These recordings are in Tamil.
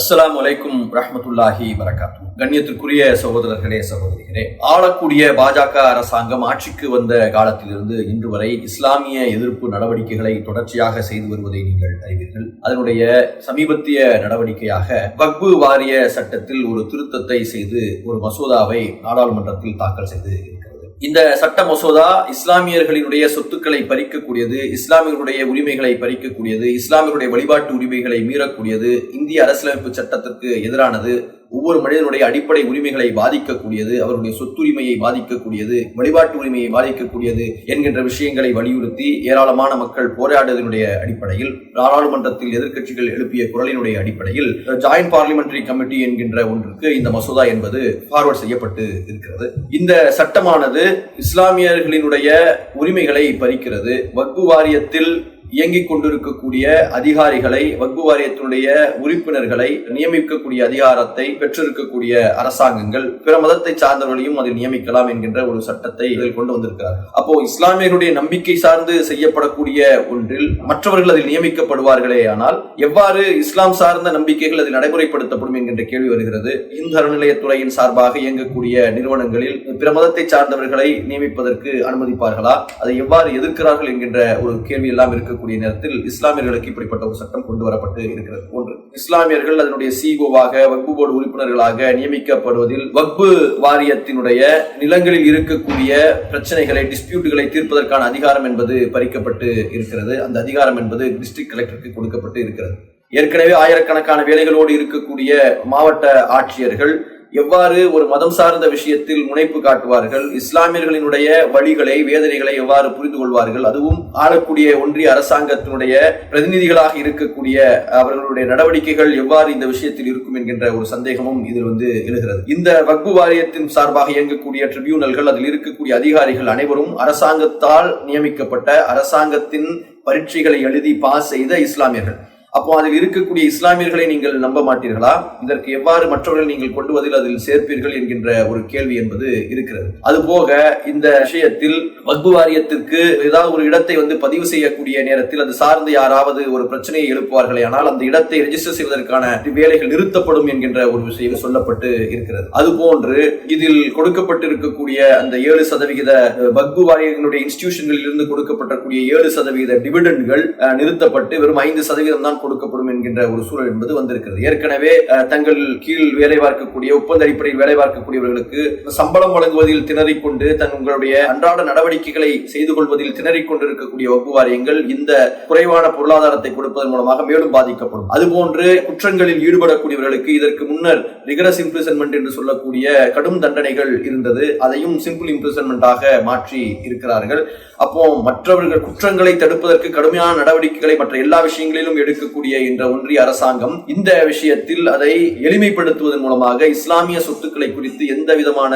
அஸ்லாம் அலைக்கும் ரஹமத்துல்லாஹி வரகாத்து கண்ணியத்திற்குரிய சகோதரர்களே சகோதரிகளே ஆளக்கூடிய பாஜக அரசாங்கம் ஆட்சிக்கு வந்த காலத்திலிருந்து இன்று வரை இஸ்லாமிய எதிர்ப்பு நடவடிக்கைகளை தொடர்ச்சியாக செய்து வருவதை நீங்கள் அறிவீர்கள். அதனுடைய சமீபத்திய நடவடிக்கையாக வக்பு வாரிய சட்டத்தில் ஒரு திருத்தத்தை செய்து ஒரு மசோதாவை நாடாளுமன்றத்தில் தாக்கல் செய்து இருக்கிறது இந்த சட்ட மசோதா இஸ்லாமியர்களினுடைய சொத்துக்களை பறிக்கக்கூடியது இஸ்லாமியர்களுடைய உரிமைகளை பறிக்கக்கூடியது இஸ்லாமியர்களுடைய வழிபாட்டு உரிமைகளை மீறக்கூடியது இந்திய அரசியலமைப்பு சட்டத்திற்கு எதிரானது. ஒவ்வொரு மனிதனுடைய அடிப்படை உரிமைகளை பாதிக்கக்கூடியது அவருடைய சொத்துரிமையை பாதிக்கக்கூடியது வழிபாட்டு உரிமையை பாதிக்கக்கூடியது என்கின்ற விஷயங்களை வலியுறுத்தி ஏராளமான மக்கள் போராடுவதனுடைய அடிப்படையில் நாடாளுமன்றத்தில் எதிர்க்கட்சிகள் எழுப்பிய குரலினுடைய அடிப்படையில் ஜாயின்ட் பார்லிமெண்டரி கமிட்டி என்கின்ற ஒன்றுக்கு இந்த மசோதா என்பது ஃபார்வர்ட் செய்யப்பட்டு இருக்கிறது. இந்த சட்டமானது இஸ்லாமியர்களினுடைய உரிமைகளை பறிக்கிறது. வக்பு வாரியத்தில் இயங்கிக் கொண்டிருக்கக்கூடிய அதிகாரிகளை வக்பு வாரியத்தினுடைய உறுப்பினர்களை நியமிக்கக்கூடிய அதிகாரத்தை பெற்றிருக்கக்கூடிய அரசாங்கங்கள் பிற மதத்தை சார்ந்தவர்களையும் அதில் நியமிக்கலாம் என்கின்ற ஒரு சட்டத்தை இதில் கொண்டு வந்திருக்கிறார். அப்போ இஸ்லாமியர்களுடைய நம்பிக்கை சார்ந்து செய்யப்படக்கூடிய ஒன்றில் மற்றவர்கள் அதில் நியமிக்கப்படுவார்களே ஆனால் எவ்வாறு இஸ்லாம் சார்ந்த நம்பிக்கைகள் அதில் நடைமுறைப்படுத்தப்படும் என்கின்ற கேள்வி வருகிறது. இந்து அறநிலையத்துறையின் சார்பாக இயங்கக்கூடிய நிறுவனங்களில் பிற மதத்தை சார்ந்தவர்களை நியமிப்பதற்கு அனுமதிப்பார்களா? அதை எவ்வாறு எதிர்க்கிறார்கள் என்கின்ற ஒரு கேள்வி எல்லாம் இருக்க இருக்கக்கூடிய நேரத்தில் இஸ்லாமியர்களுக்கு இப்படிப்பட்ட ஒரு சட்டம் கொண்டு வரப்பட்டு இருக்கிறது. ஒன்று இஸ்லாமியர்கள் அதனுடைய சிஓவாக வக்பு போர்டு உறுப்பினர்களாக நியமிக்கப்படுவதில் வக்பு வாரியத்தினுடைய நிலங்களில் இருக்கக்கூடிய பிரச்சனைகளை டிஸ்பியூட்டுகளை தீர்ப்பதற்கான அதிகாரம் என்பது பறிக்கப்பட்டு இருக்கிறது. அந்த அதிகாரம் என்பது டிஸ்ட்ரிக்ட் கலெக்டருக்கு கொடுக்கப்பட்டு இருக்கிறது. ஏற்கனவே ஆயிரக்கணக்கான வேலைகளோடு இருக்கக்கூடிய மாவட்ட ஆட்சியர்கள் எவ்வாறு ஒரு மதம் சார்ந்த விஷயத்தில் முனைப்பு காட்டுவார்கள் இஸ்லாமியர்களினுடைய வழிகளை வேதனைகளை எவ்வாறு புரிந்து கொள்வார்கள் அதுவும் ஆளக்கூடிய ஒன்றிய அரசாங்கத்தினுடைய பிரதிநிதிகளாக இருக்கக்கூடிய அவர்களுடைய நடவடிக்கைகள் எவ்வாறு இந்த விஷயத்தில் இருக்கும் என்கின்ற ஒரு சந்தேகமும் இதில் வந்து எழுகிறது. இந்த வக்பு வாரியத்தின் சார்பாக இயங்கக்கூடிய ட்ரிபியூனல்கள் அதில் இருக்கக்கூடிய அதிகாரிகள் அனைவரும் அரசாங்கத்தால் நியமிக்கப்பட்ட அரசாங்கத்தின் பரீட்சைகளை எழுதி பாஸ் செய்த இஸ்லாமியர்கள். அப்போ அதில் இருக்கக்கூடிய இஸ்லாமியர்களை நீங்கள் நம்ப மாட்டீர்களா? இதற்கு எவ்வாறு மற்றவர்கள் நீங்கள் கொண்டு வதில் அதில் சேர்ப்பீர்கள் என்கின்ற ஒரு கேள்வி என்பது இருக்கிறது. அதுபோக இந்த விஷயத்தில் வக்பு வாரியத்திற்கு ஏதாவது ஒரு இடத்தை வந்து பதிவு செய்யக்கூடிய நேரத்தில் அது சார்ந்து யாராவது ஒரு பிரச்சனையை எழுப்புவார்களே ஆனால் அந்த இடத்தை ரெஜிஸ்டர் செய்வதற்கான வேலைகள் நிறுத்தப்படும் என்கின்ற ஒரு விஷயம் சொல்லப்பட்டு இருக்கிறது. அதுபோன்று இதில் கொடுக்கப்பட்டிருக்கக்கூடிய அந்த ஏழு சதவிகித வக்பு வாரியங்களுடைய இன்ஸ்டிடியூஷன்களில் இருந்து கொடுக்கப்பட்டக்கூடிய ஏழு சதவீத டிவிடன்கள் நிறுத்தப்பட்டு வெறும் ஐந்து சதவீதம் தான் கொடுக்கப்படும் என்கின்ற ஒரு சூழல் என்பது வந்திருக்கிறது. ஏற்கனவே தங்கள் கீழ் வேலை பார்க்கக்கூடிய ஒப்பந்த அடிப்படையில் வேலை பார்க்கக்கூடியவர்களுக்கு சம்பளம் வழங்குவதில் திணறிக் கொண்டு தங்களுடைய அன்றாட நடவடிக்கைகளை செய்து கொள்வதில் திணறிக் கொண்டிருக்கக்கூடிய வகுப்பு வாரியங்கள் இந்த குறைவான பொருளாதாரத்தை கொடுப்பதன் மூலமாக மேலும் பாதிக்கப்படும். அதுபோன்று குற்றங்களில் ஈடுபடக்கூடியவர்களுக்கு இதற்கு முன்னர் ரிகரஸ் இம்ப்ரிசன்மெண்ட் என்று சொல்லக்கூடிய கடும் தண்டனைகள் இருந்தது. அதையும் சிம்பிள் இம்ப்ரிசன்மெண்டாக மாற்றி இருக்கிறார்கள். அப்போ மற்றவர்கள் குற்றங்களை தடுப்பதற்கு கடுமையான நடவடிக்கைகளை மற்ற எல்லா விஷயங்களிலும் எடுக்க இருக்கக்கூடிய என்ற ஒன்றிய அரசாங்கம் இந்த விஷயத்தில் அதை எளிமைப்படுத்துவதன் மூலமாக இஸ்லாமிய சொத்துக்களை குறித்து எந்த விதமான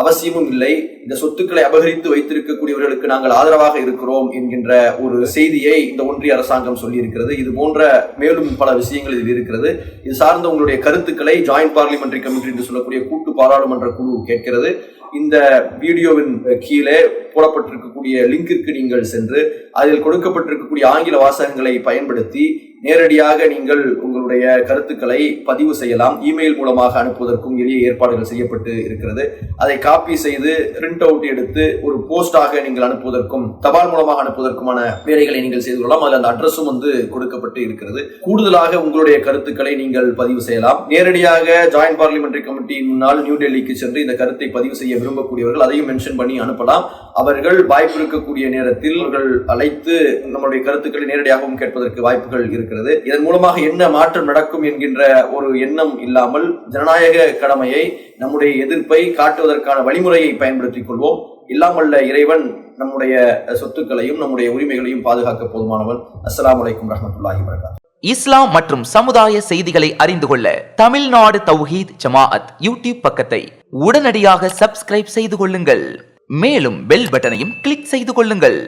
அவசியமும் இல்லை. இந்த சொத்துக்களை அபகரித்து வைத்திருக்கக்கூடியவர்களுக்கு நாங்கள் ஆதரவாக இருக்கிறோம் என்கின்ற ஒரு செய்தியை இந்த ஒன்றிய அரசாங்கம் சொல்லி இருக்கிறது இது போன்ற மேலும் பல விஷயங்கள் இதில் இருக்கிறது. இது சார்ந்த உங்களுடைய கருத்துக்களை ஜாயிண்ட் பார்லிமெண்டரி கமிட்டி என்று சொல்லக்கூடிய கூட்டு பாராளுமன்ற குழு கேட்கிறது. இந்த வீடியோவின் கீழே போடப்பட்டிருக்கக்கூடிய லிங்கிற்கு நீங்கள் சென்று அதில் கொடுக்கப்பட்டிருக்கக்கூடிய ஆங்கில வாசகங்களை பயன்படுத்தி நேரடியாக நீங்கள் உங்களுடைய கருத்துக்களை பதிவு செய்யலாம். இமெயில் மூலமாக அனுப்புவதற்கும் எளிய ஏற்பாடுகள் செய்யப்பட்டு இருக்கிறது. அதை காப்பி செய்து பிரிண்ட் அவுட் எடுத்து ஒரு போஸ்டாக நீங்கள் அனுப்புவதற்கும் தபால் மூலமாக அனுப்புவதற்குமான வேலைகளை நீங்கள் செய்து கொள்ளலாம். அதில் அந்த அட்ரஸும் வந்து கொடுக்கப்பட்டு இருக்கிறது. கூடுதலாக உங்களுடைய கருத்துக்களை நீங்கள் பதிவு செய்யலாம். நேரடியாக ஜாயிண்ட் பார்லிமெண்டரி கமிட்டி முன்னால் நியூ டெல்லிக்கு சென்று இந்த கருத்தை பதிவு செய்ய விரும்பக்கூடியவர்கள் அதையும் மென்ஷன் பண்ணி அனுப்பலாம். அவர்கள் வாய்ப்பு இருக்கக்கூடிய நேரத்தில் அவர்கள் அழைத்து நம்முடைய கருத்துக்களை நேரடியாகவும் கேட்பதற்கு வாய்ப்புகள் இருக்கிறது இதன் மூலமாக என்ன மாற்றம் நடக்கும் என்கின்ற ஒரு எண்ணம் இல்லாமல் ஜனநாயக கடமையை நம்முடைய எதிர்ப்பை காட்டுவதற்கான வழிமுறையை பயன்படுத்திக் கொள்வோம். இல்லாமல்ல இறைவன் நம்முடைய சொத்துக்களையும் நம்முடைய உரிமைகளையும் பாதுகாக்க போதுமானவன். அஸ்லாம் வலைக்கும் ரஹமத்துல்லாஹி வரகாத் இஸ்லாம் மற்றும் சமுதாய செய்திகளை அறிந்து கொள்ள தமிழ்நாடு தௌஹீத் ஜமாஅத் யூடியூப் பக்கத்தை உடனடியாக சப்ஸ்கிரைப் செய்து கொள்ளுங்கள். மேலும் பெல் பட்டனையும் கிளிக் செய்து கொள்ளுங்கள்.